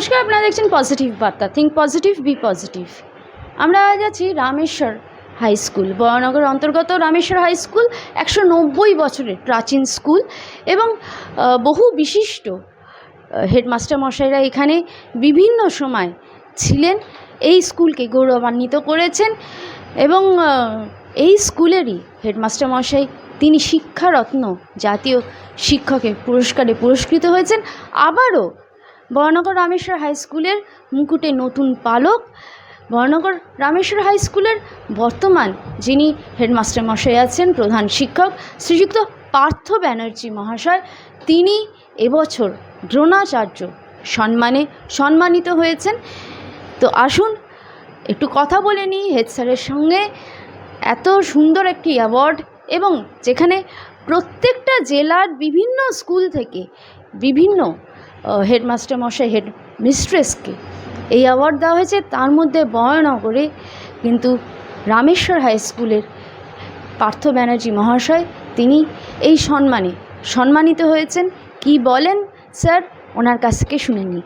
নমস্কার, আপনারা দেখছেন পজিটিভ বার্তা। থিঙ্ক পজিটিভ বি পজিটিভ আমরা আজ আছি রামেশ্বর হাই স্কুল, বরানগর অন্তর্গত রামেশ্বর হাই স্কুল, একশো নব্বই বছরের প্রাচীন স্কুল এবং বহু বিশিষ্ট হেডমাস্টার মশাইরা এখানে বিভিন্ন সময় ছিলেন। এই স্কুলকে গৌরবান্বিত করেছেন এবং এই স্কুলেরই হেডমাস্টার মশাই তিনি শিক্ষারত্ন জাতীয় শিক্ষকের পুরস্কারে পুরস্কৃত হয়েছেন। আবারও বরানগর রামেশ্বর হাই স্কুলের মুকুটে নতুন পালক। বরানগর রামেশ্বর হাই স্কুলের বর্তমান যিনি হেডমাস্টার মশাই আছেন, প্রধান শিক্ষক শ্রীযুক্ত পার্থ ব্যানার্জি মহাশয়, তিনি এবছর দ্রোণাচার্য সম্মানে সম্মানিত হয়েছেন। তো আসুন, একটু কথা বলে নিই হেড স্যারের সঙ্গে। এত সুন্দর একটি অ্যাওয়ার্ড এবং যেখানে প্রত্যেকটা জেলার বিভিন্ন স্কুল থেকে বিভিন্ন হেডমাস্টার মশাই হেড মিস্ট্রেসকে এই অ্যাওয়ার্ড দেওয়া হয়েছে। তার মধ্যে বয়নগরে কিন্তু রামেশ্বর হাই স্কুলের পার্থ ব্যানার্জি মহাশয়, তিনি এই সম্মানে সম্মানিত হয়েছেন। কি বলেন? স্যার, ওনার কাছ থেকে শুনে নিই।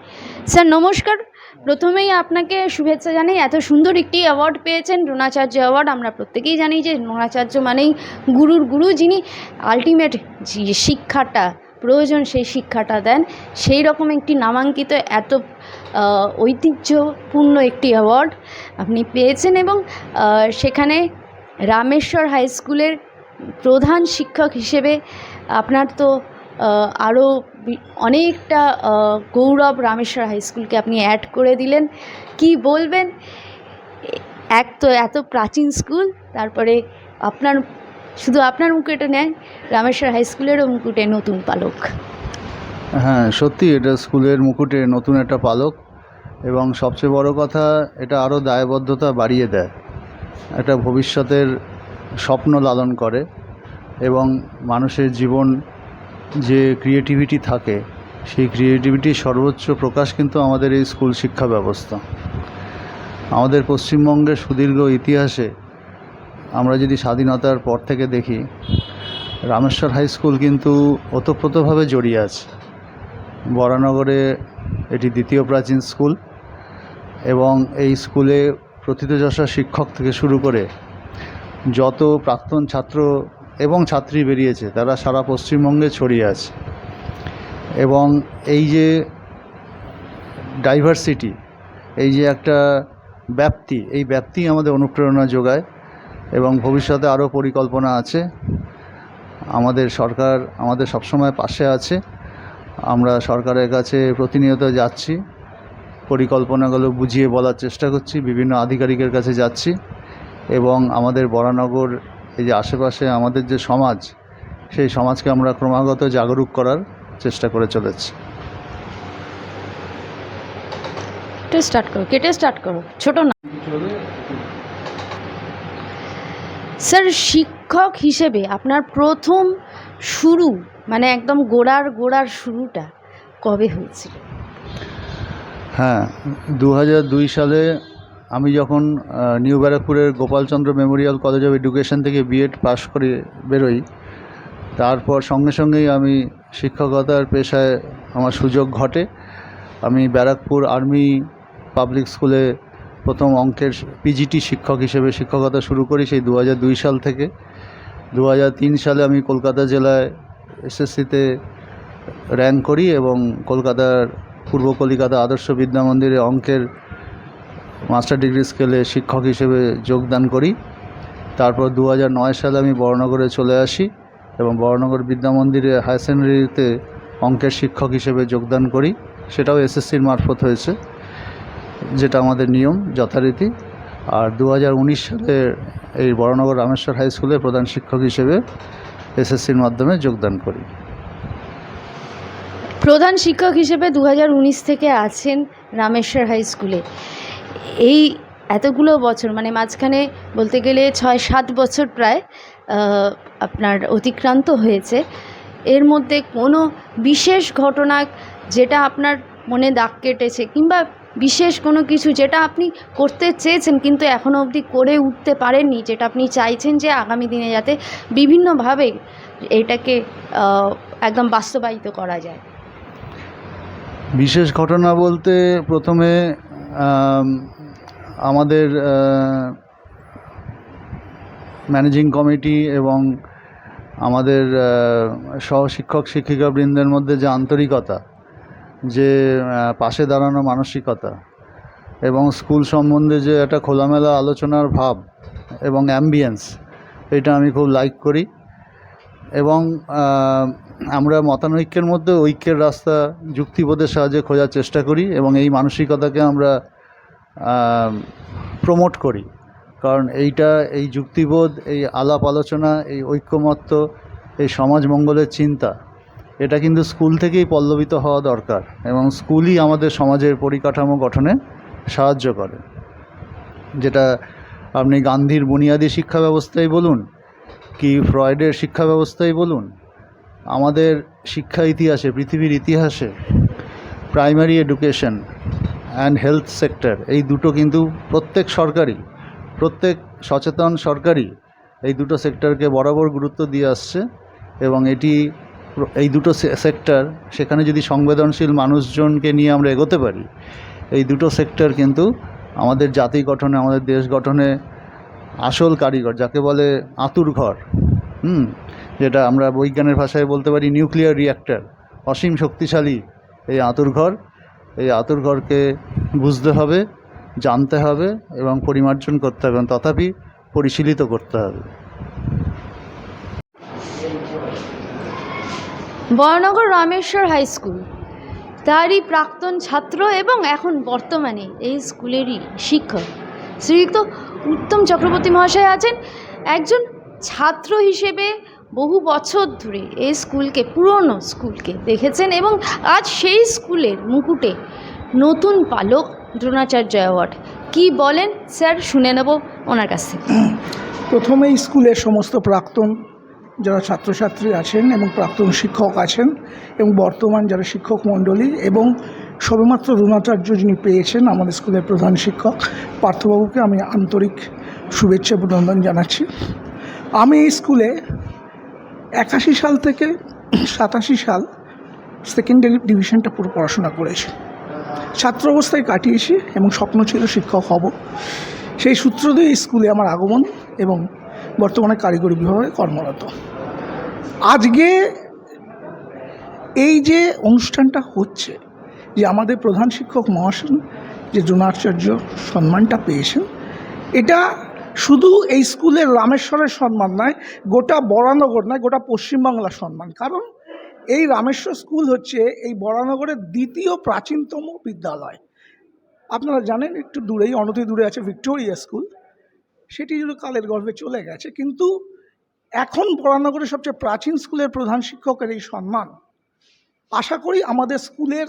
স্যার, নমস্কার। প্রথমেই আপনাকে শুভেচ্ছা জানাই। এত সুন্দর একটি অ্যাওয়ার্ড পেয়েছেন, দ্রোণাচার্য অ্যাওয়ার্ড আমরা প্রত্যেকেই জানি যে দ্রোণাচার্য মানেই গুরুর গুরু, যিনি আলটিমেট শিক্ষাটা প্রয়োজন সেই শিক্ষাটা দেন। সেই রকম একটি নামাঙ্কিত, এত ঐতিহ্যপূর্ণ একটি অ্যাওয়ার্ড আপনি পেয়েছেন এবং সেখানে রামেশ্বর হাই স্কুলের প্রধান শিক্ষক হিসেবে আপনার তো আরও অনেকটা গৌরব রামেশ্বর হাই স্কুলকে আপনি অ্যাড করে দিলেন। কি বলবেন? এক তো এত প্রাচীন স্কুল তারপরে আপনার শুধু আপনার মুকুটে নেয়, রামেশ্বর হাই স্কুলেরও মুকুটে নতুন পালক। হ্যাঁ সত্যি এটা স্কুলের মুকুটে নতুন একটা পালক এবং সবচেয়ে বড় কথা, এটা আরও দায়বদ্ধতা বাড়িয়ে দেয়। একটা ভবিষ্যতের স্বপ্ন লালন করে এবং মানুষের জীবন যে ক্রিয়েটিভিটি থাকে, সেই ক্রিয়েটিভিটির সর্বোচ্চ প্রকাশ কিন্তু আমাদের এই স্কুল শিক্ষা ব্যবস্থা। আমাদের পশ্চিমবঙ্গের সুদীর্ঘ ইতিহাসে আমরা যদি স্বাধীনতার পর থেকে দেখি, রামেশ্বর হাই স্কুল কিন্তু ওতপ্রোতভাবে জড়িয়ে আছে। বরানগরে এটি দ্বিতীয় প্রাচীন স্কুল এবং এই স্কুলে প্রথিতযশা শিক্ষক থেকে শুরু করে যত প্রাক্তন ছাত্র এবং ছাত্রী বেরিয়েছে, তারা সারা পশ্চিমবঙ্গে ছড়িয়ে আছে। এবং এই যে ডাইভার্সিটি এই যে একটা ব্যাপ্তি, এই ব্যাপ্তি আমাদের অনুপ্রেরণা যোগায়। এবং ভবিষ্যতে আরও পরিকল্পনা আছে। আমাদের সরকার আমাদের সবসময় পাশে আছে। আমরা সরকারের কাছে প্রতিনিয়ত যাচ্ছি। পরিকল্পনাগুলো বুঝিয়ে বলার চেষ্টা করছি। বিভিন্ন আধিকারিকের কাছে যাচ্ছি। এবং আমাদের বরানগর এই যে আশেপাশে আমাদের যে সমাজ, সেই সমাজকে আমরা ক্রমাগত জাগরুক করার চেষ্টা করে চলেছি। স্টার্ট করো কেটে স্টার্ট করো? ছোট না। স্যার শিক্ষক হিসেবে আপনার প্রথম শুরু মানে একদম গোড়ার গোড়ার শুরুটা কবে হয়েছিল? হ্যাঁ দু দুই সালে আমি যখন নিউ ব্যারাকপুরের Gopalchandra memorial college of education থেকে বিএড পাশ করে বেরোই, তারপর সঙ্গে সঙ্গেই আমি শিক্ষকতার পেশায় আমার সুযোগ ঘটে। আমি ব্যারাকপুর আর্মি পাবলিক স্কুলে প্রথম অঙ্কের পিজিটি শিক্ষক হিসেবে শিক্ষকতা শুরু করি সেই দু সাল থেকে। দু সালে আমি কলকাতা জেলায় এসএসসিতে র্যাঙ্ক করি এবং কলকাতার পূর্ব কলিকাতা আদর্শ বিদ্যা মন্দিরে অঙ্কের মাস্টার ডিগ্রি স্কেলে শিক্ষক হিসেবে যোগদান করি। তারপর দু সালে আমি বড়নগরে চলে আসি এবং বড়নগর বিদ্যা মন্দিরে হায়ার সেকেন্ডারিতে অঙ্কের শিক্ষক হিসেবে যোগদান করি। সেটাও এসএসসির মারফত হয়েছে। যেটা আমাদের নিয়ম, যথারীতি। আর দু হাজার উনিশ সালে এই বড়নগর রামেশ্বর হাই স্কুলে প্রধান শিক্ষক হিসেবে এসএসসির মাধ্যমে যোগদান করি। প্রধান শিক্ষক হিসেবে দু হাজার উনিশ থেকে আছেন রামেশ্বর হাই স্কুলে। এই এতগুলো বছর মানে মাঝখানে বলতে গেলে ছয় সাত বছর প্রায় আপনার অতিক্রান্ত হয়েছে। এর মধ্যে কোনো বিশেষ ঘটনা যেটা আপনার মনে দাগ কেটেছে কিংবা বিশেষ কোনো কিছু যেটা আপনি করতে চেয়েছেন কিন্তু এখনও অবধি করে উঠতে পারেননি, যেটা আপনি চাইছেন যে আগামী দিনে যাতে বিভিন্নভাবে এটাকে একদম বাস্তবায়িত করা যায়। বিশেষ ঘটনা বলতে প্রথমে আমাদের ম্যানেজিং কমিটি এবং আমাদের সহশিক্ষক, শিক্ষিকাবৃন্দের মধ্যে যে আন্তরিকতা যে পাশে দাঁড়ানো মানসিকতা এবং স্কুল সম্বন্ধে যে একটা খোলামেলা আলোচনার ভাব এবং অ্যাম্বিয়েন্স এটা আমি খুব লাইক করি। এবং আমরা মতানৈক্যের মধ্যে ঐক্যের রাস্তা যুক্তিবোধের সাহায্যে খোঁজার চেষ্টা করি এবং এই মানসিকতাকে আমরা প্রমোট করি। কারণ এইটা, এই যুক্তিবোধ, এই আলাপ আলোচনা, এই ঐক্যমত্য, এই সমাজ মঙ্গলের চিন্তা এটা কিন্তু স্কুল থেকেই পল্লবিত হওয়া দরকার এবং স্কুলই আমাদের সমাজের পরিকাঠামো গঠনে সাহায্য করে। যেটা আপনি গান্ধীর বুনিয়াদী শিক্ষা ব্যবস্থাই বলুন কি ফ্রয়েডের শিক্ষা ব্যবস্থাই বলুন, আমাদের শিক্ষা ইতিহাসে, পৃথিবীর ইতিহাসে primary education and health sector এই দুটো কিন্তু প্রত্যেক সরকারি প্রত্যেক সচেতন সরকারি এই দুটো সেক্টরকে বরাবর গুরুত্ব দিয়ে আসছে এবং এটি এই দুটো সেক্টর সেখানে যদি সংবেদনশীল মানুষজনকে নিয়ে আমরা এগোতে পারি, এই দুটো সেক্টর কিন্তু আমাদের জাতি গঠনে, আমাদের দেশ গঠনে আসল কারিগর, যাকে বলে আতুর ঘর, হুম, যেটা আমরা বৈজ্ঞানের ভাষায় বলতে পারি নিউক্লিয়ার রিঅ্যাক্টর অসীম শক্তিশালী এই আতুর ঘর। এই আতুর ঘরকে বুঝতে হবে, জানতে হবে এবং পরিমার্জন করতে হবে তথাপি পরিশীলিত করতে হবে। Baranagar Rameshwar high school. তারই প্রাক্তন ছাত্র এবং এখন বর্তমানে এই স্কুলেরই শিক্ষক। শ্রীযুক্ত উত্তম চক্রবর্তী মহাশয় আছেন একজন ছাত্র হিসেবে বহু বছর ধরে এই স্কুলকে, পুরনো স্কুলকে দেখেছেন এবং আজ সেই স্কুলের মুকুটে নতুন পালক দ্রোণাচার্য অ্যাওয়ার্ড। কি বলেন? স্যার, শুনে নেব ওনার কাছ থেকে। প্রথমেই স্কুলের সমস্ত প্রাক্তন যারা ছাত্রছাত্রী আছেন এবং প্রাক্তন শিক্ষক আছেন এবং বর্তমান যারা শিক্ষক মণ্ডলী এবং সবেমাত্র দ্রোণাচার্য যিনি পেয়েছেন আমাদের স্কুলের প্রধান শিক্ষক, পার্থবাবুকে আমি আন্তরিক শুভেচ্ছা অভিনন্দন জানাচ্ছি। আমি এই স্কুলে একাশি সাল থেকে সাতাশি সাল সেকেন্ডারি ডিভিশনটা পুরো পড়াশোনা করেছি। ছাত্র অবস্থায় কাটিয়েছি এবং স্বপ্ন ছিল শিক্ষক হব। সেই সূত্র দিয়ে স্কুলে আমার আগমন এবং বর্তমানে কারিগরি বিভাগে কর্মরত। আজকে এই যে অনুষ্ঠানটা হচ্ছে, যে আমাদের প্রধান শিক্ষক মহাশয়, যে দ্রোণাচার্য সম্মানটা পেয়েছেন, এটা শুধু এই স্কুলের রামেশ্বরের সম্মান নয়, গোটা বরানগর নয়, গোটা পশ্চিমবাংলার সম্মান। কারণ এই রামেশ্বর স্কুল হচ্ছে এই বরানগরের দ্বিতীয় প্রাচীনতম বিদ্যালয়। আপনারা জানেন, একটু দূরেই, অনতি দূরে আছে ভিক্টোরিয়া স্কুল। সেটি কালের গর্ভে চলে গেছে। কিন্তু এখন বরানগরের সবচেয়ে প্রাচীন স্কুলের প্রধান শিক্ষকের এই সম্মান। আশা করি আমাদের স্কুলের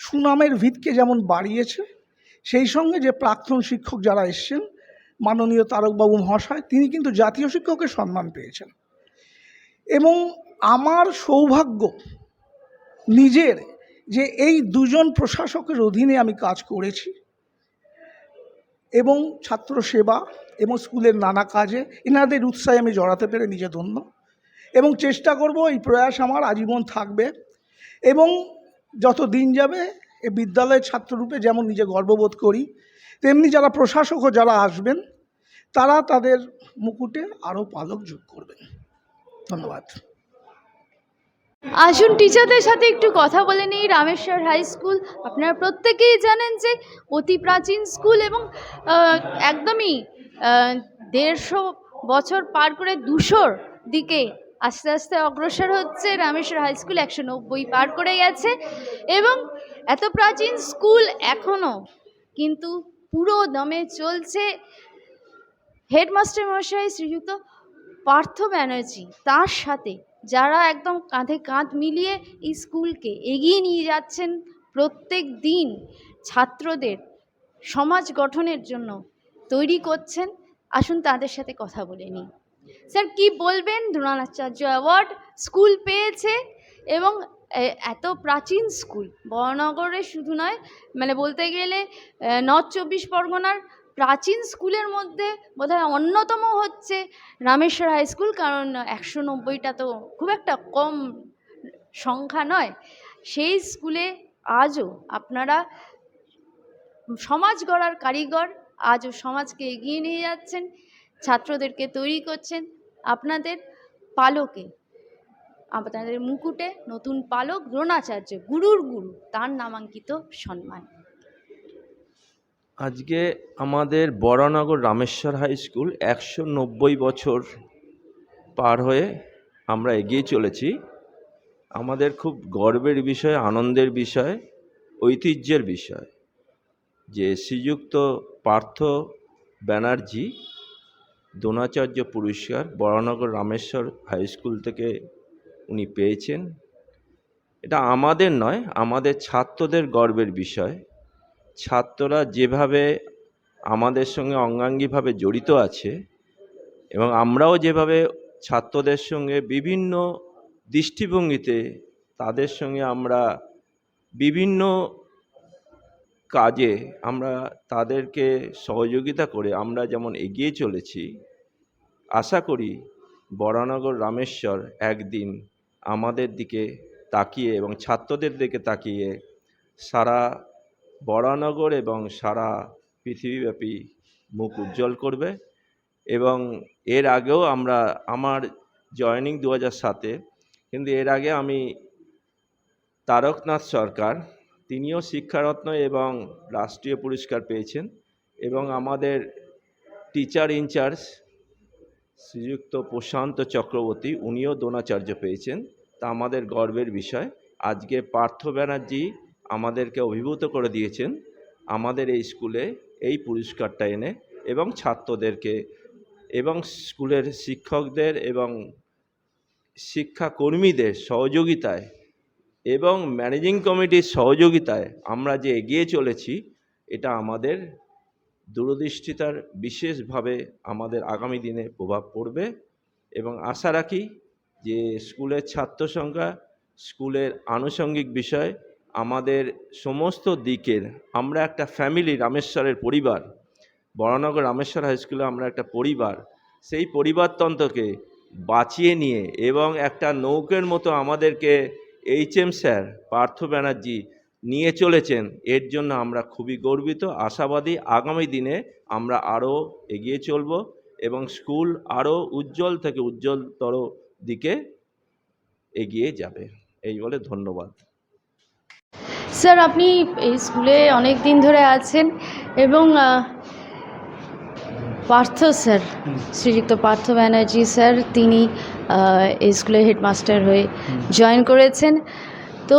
সুনামের ভিতকে যেমন বাড়িয়েছে, সেই সঙ্গে যে প্রাক্তন শিক্ষক যারা এসছেন, মাননীয় তারকবাবু মহাশয়, তিনি কিন্তু জাতীয় শিক্ষকের সম্মান পেয়েছেন। এবং আমার সৌভাগ্য নিজের যে এই দুজন প্রশাসকের অধীনে আমি কাজ করেছি। এবং ছাত্র সেবা এবং স্কুলের নানা কাজে এনাদের উৎসাহে আমি জড়াতে পেরে নিজে ধন্য। এবং চেষ্টা করব, এই প্রয়াস আমার আজীবন থাকবে। এবং যত দিন যাবে, এ বিদ্যালয়ের ছাত্ররূপে যেমন নিজে গর্ববোধ করি, তেমনি যারা প্রশাসকও যারা আসবেন, তারা তাদের মুকুটে আরও পালক যোগ করবেন। ধন্যবাদ। আসুন, টিচারদের সাথে একটু কথা বলে নিই। রামেশ্বর হাই স্কুল, আপনারা প্রত্যেকেই জানেন যে অতি প্রাচীন স্কুল এবং একদমই দেড়শো বছর পার করে দুশোর দিকে আস্তে আস্তে অগ্রসর হচ্ছে। রামেশ্বর হাই স্কুল একশো নব্বই পার করে গেছে এবং এত প্রাচীন স্কুল এখনও কিন্তু পুরো দমে চলছে। হেডমাস্টার মশাই শ্রীযুক্ত পার্থ ব্যানার্জি, তার সাথে যারা একদম কাঁধে কাঁধ মিলিয়ে এই স্কুলকে এগিয়ে নিয়ে যাচ্ছেন প্রত্যেক দিন ছাত্রদের সমাজ গঠনের জন্য তৈরি করছেন, আসুন তাদের সাথে কথা বলে নিই। স্যার, কি বলবেন? দ্রোণাচার্য অ্যাওয়ার্ড স্কুল পেয়েছে এবং এত প্রাচীন স্কুল, বড়নগরে শুধু নয় মানে বলতে গেলে নর্থ চব্বিশ পরগনার প্রাচীন স্কুলের মধ্যে বোধহয় অন্যতম হচ্ছে রামেশ্বর হাই স্কুল, কারণ একশো নব্বইটা তো খুব একটা কম সংখ্যা নয়। সেই স্কুলে আজও আপনারা সমাজ গড়ার কারিগর, আজও সমাজকে এগিয়ে নিয়ে যাচ্ছেন, ছাত্রদেরকে তৈরি করছেন আপনাদের পালকে। আপনাদের মুকুটে নতুন পালক, দ্রোণাচার্য, গুরুর গুরু, তার নামাঙ্কিত সম্মান আজকে আমাদের বরানগর রামেশ্বর হাই স্কুল একশো নব্বই বছর পার হয়ে আমরা এগিয়ে চলেছি। আমাদের খুব গর্বের বিষয়, আনন্দের বিষয়, ঐতিহ্যের বিষয় যে শ্রীযুক্ত পার্থ ব্যানার্জি, দ্রোণাচার্য পুরস্কার বরানগর রামেশ্বর হাই স্কুল থেকে উনি পেয়েছেন। এটা আমাদের নয়, আমাদের ছাত্রদের গর্বের বিষয়। ছাত্ররা যেভাবে আমাদের সঙ্গে অঙ্গাঙ্গিভাবে জড়িত আছে এবং আমরাও যেভাবে ছাত্রদের সঙ্গে বিভিন্ন দৃষ্টিভঙ্গিতে তাদের সঙ্গে আমরা বিভিন্ন কাজে আমরা তাদেরকে সহযোগিতা করে আমরা যেমন এগিয়ে চলেছি, আশা করি বরানগর রামেশ্বর একদিন আমাদের দিকে তাকিয়ে এবং ছাত্রদের দিকে তাকিয়ে সারা বরানগর এবং সারা পৃথিবীব্যাপী মুখ উজ্জ্বল করবে এবং এর আগেও আমরা, আমার জয়েনিং দু হাজার সাতে, কিন্তু এর আগে আমি তারকনাথ সরকার, তিনিও শিক্ষারত্ন এবং রাষ্ট্রীয় পুরস্কার পেয়েছেন এবং আমাদের টিচার ইনচার্জ শ্রীযুক্ত প্রশান্ত চক্রবর্তী, উনিও দ্রোণাচার্য পেয়েছেন। তা আমাদের গর্বের বিষয়। আজকে পার্থ ব্যানার্জি আমাদেরকে অভিভূত করে দিয়েছেন আমাদের এই স্কুলে এই পুরস্কারটা এনে এবং ছাত্রদেরকে এবং স্কুলের শিক্ষকদের এবং শিক্ষাকর্মীদের সহযোগিতায় এবং ম্যানেজিং কমিটির সহযোগিতায় আমরা যে এগিয়ে চলেছি, এটা আমাদের দূরদৃষ্টিতার বিশেষভাবে আমাদের আগামী দিনে প্রভাব পড়বে এবং আশা রাখি যে স্কুলের ছাত্র সংখ্যা, স্কুলের আনুষঙ্গিক বিষয় আমাদের সমস্ত দিকের, আমরা একটা ফ্যামিলি রামেশ্বরের পরিবার, বরানগর রামেশ্বর হাই স্কুলে আমরা একটা পরিবার, সেই পরিবারতন্ত্রকে বাঁচিয়ে নিয়ে এবং একটা নৌকের মতো আমাদেরকে H M sir Partha Banerjee নিয়ে চলেছেন, এর জন্য আমরা খুবই গর্বিত, আশাবাদী, আগামী দিনে আমরা আরও এগিয়ে চলব এবং স্কুল আরও উজ্জ্বল থেকে উজ্জ্বলতর দিকে এগিয়ে যাবে, এই বলে ধন্যবাদ। স্যার আপনি এই স্কুলে অনেক দিন ধরে আছেন এবং পার্থ স্যার শ্রীযুক্ত পার্থ ব্যানার্জি স্যার তিনি এই স্কুলের হেডমাস্টার হয়ে জয়েন করেছেন। তো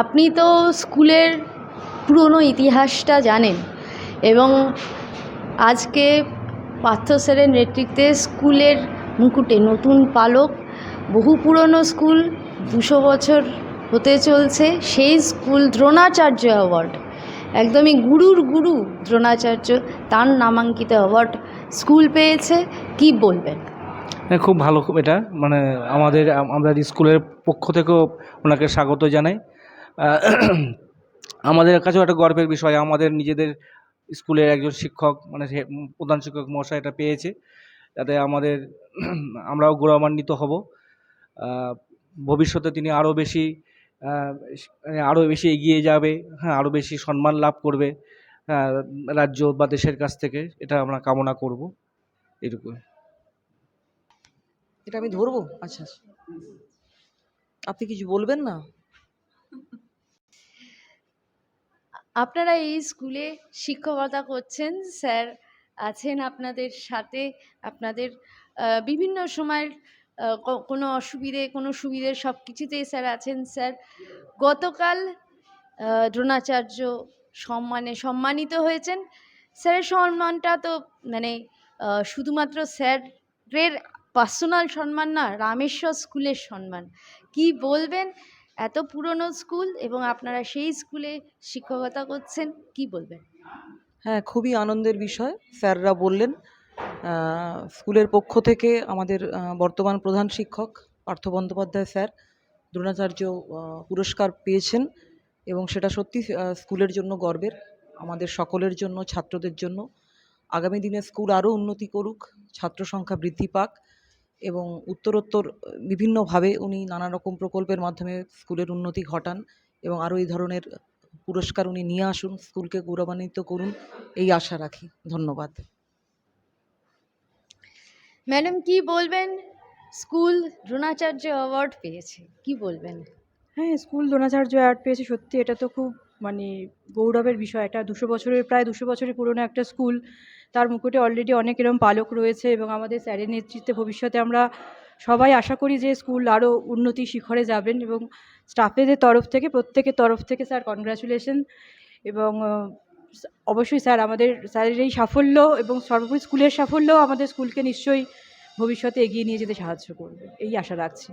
আপনি তো স্কুলের পুরনো ইতিহাসটা জানেন এবং আজকে পার্থ স্যারের নেতৃত্বে স্কুলের মুকুটে নতুন পালক বহু পুরনো স্কুল দুশো বছর হতে চলছে সেই স্কুল দ্রোণাচার্য অ্যাওয়ার্ড। একদমই গুরুর গুরু দ্রোণাচার্য তার নামাঙ্কিত অ্যাওয়ার্ড স্কুল পেয়েছে, কি বলবেন? হ্যাঁ খুব ভালো এটা মানে আমাদের আম- আমরা স্কুলের পক্ষ থেকেও ওনাকে স্বাগত জানাই। আমাদের কাছেও একটা গর্বের বিষয়, আমাদের নিজেদের স্কুলের একজন শিক্ষক মানে প্রধান শিক্ষক মশাই এটা পেয়েছে। যাতে আমাদের, আমরাও গৌরবান্বিত হব। ভবিষ্যতে তিনি আরও বেশি আরও বেশি এগিয়ে যাবে হ্যাঁ আরও বেশি সম্মান লাভ করবে হ্যাঁ, রাজ্য বা দেশের কাছ থেকে এটা আমরা কামনা করব এটুকু এটা আমি ধরবো? আচ্ছা আচ্ছা। আপনি কিছু বলবেন না? আপনারা এই স্কুলে শিক্ষকতা করছেন স্যার আছেন আপনাদের সাথে আপনাদের বিভিন্ন সময়ের কোনো অসুবিধে, কোনো সুবিধে সব কিছুতেই স্যার আছেন স্যার। গতকাল দ্রোণাচার্য সম্মানে সম্মানিত হয়েছেন। স্যারের সম্মানটা তো মানে শুধুমাত্র স্যারের পার্সোনাল সম্মান না, রামেশ্বর স্কুলের সম্মান। কি বলবেন? এত পুরনো স্কুল এবং আপনারা সেই স্কুলে শিক্ষকতা করছেন, কি বলবেন? হ্যাঁ খুবই আনন্দের বিষয়, স্যাররা বললেন। স্কুলের পক্ষ থেকে আমাদের বর্তমান প্রধান শিক্ষক পার্থ বন্দ্যোপাধ্যায় স্যার দ্রোণাচার্য পুরস্কার পেয়েছেন এবং সেটা সত্যি স্কুলের জন্য গর্বের, আমাদের সকলের জন্য, ছাত্রদের জন্য। আগামী দিনে স্কুল আরও উন্নতি করুক, ছাত্র সংখ্যা বৃদ্ধি পাক এবং উত্তরোত্তর বিভিন্নভাবে উনি নানা রকম প্রকল্পের মাধ্যমে স্কুলের উন্নতি ঘটান এবং আরও এই ধরনের পুরস্কার উনি নিয়ে আসুন, স্কুলকে গৌরবান্বিত করুন, এই আশা রাখি। ধন্যবাদ। ম্যাডাম, কি বলবেন? স্কুল দ্রোণাচার্য অ্যাওয়ার্ড পেয়েছে, কি বলবেন? হ্যাঁ স্কুল দ্রোণাচার্য অ্যাওয়ার্ড পেয়েছে, সত্যি এটা তো খুব মানে গৌরবের বিষয়। এটা দুশো বছরের, প্রায় দুশো বছরের পুরনো একটা স্কুল। তার মুকুটে অলরেডি অনেক এরকম পালক রয়েছে এবং আমাদের স্যারের নেতৃত্বে ভবিষ্যতে আমরা সবাই আশা করি যে স্কুল আরও উন্নতি শিখরে যাবেন এবং স্টাফেদের তরফ থেকে, প্রত্যেকের তরফ থেকে স্যার কনগ্রাচুলেশন এবং অবশ্যই স্যার, আমাদের স্যারের এই সাফল্য এবং সর্বোপরি স্কুলের সাফল্য আমাদের স্কুলকে নিশ্চয়ই ভবিষ্যতে এগিয়ে নিয়ে যেতে সাহায্য করবে। এই আশা রাখছি।